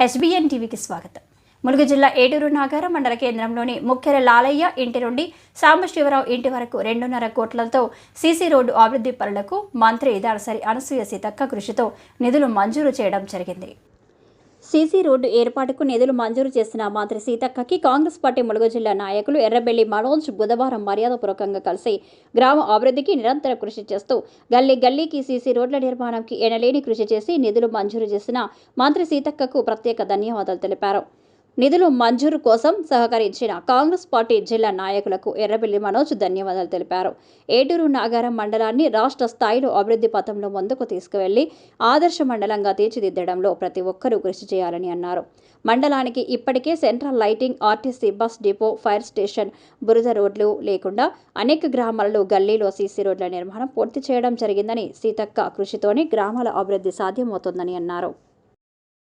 HBN టీవీకి స్వాగతం. ములుగు జిల్లా ఏటూరు నాగార మండల కేంద్రంలోని ముఖ్యర లాలయ్య ఇంటి నుండి సాంబశివరావు ఇంటి వరకు రెండున్నర కోట్లతో సీసీ రోడ్డు అభివృద్ధి పనులకు మంత్రి దాడసరి అనసూయ సీతక్క కృషితో నిధులు మంజూరు చేయడం జరిగింది. సీసీ రోడ్డు ఏర్పాటుకు నిధులు మంజూరు చేసిన మంత్రి సీతక్కకి కాంగ్రెస్ పార్టీ ములుగు జిల్లా నాయకులు ఎర్రబెల్లి మనోజ్ బుధవారం మర్యాదపూర్వకంగా కలిసి గ్రామ అభివృద్ధికి నిరంతర కృషి చేస్తూ గల్లీ గల్లీకి సీసీ రోడ్ల నిర్మాణంకి ఎనలేని కృషి చేసి నిధులు మంజూరు చేసిన మంత్రి సీతక్కకు ప్రత్యేక ధన్యవాదాలు తెలిపారు. నిధులు మంజూరు కోసం సహకరించిన కాంగ్రెస్ పార్టీ జిల్లా నాయకులకు ఎర్రబెల్లి మనోజ్ ధన్యవాదాలు తెలిపారు. ఏటూరు నాగారం మండలాన్ని రాష్ట్ర స్థాయిలో అభివృద్ధి పథంలో ముందుకు తీసుకువెళ్ళి ఆదర్శ మండలంగా తీర్చిదిద్దడంలో ప్రతి ఒక్కరూ కృషి చేయాలని అన్నారు. మండలానికి ఇప్పటికే central lighting RTC bus depot fire station బురద రోడ్లు లేకుండా అనేక గ్రామాలలో గల్లీలో సీసీ రోడ్ల నిర్మాణం పూర్తి చేయడం జరిగిందని సీతక్క కృషితోనే గ్రామాల అభివృద్ధి సాధ్యమవుతుందని అన్నారు.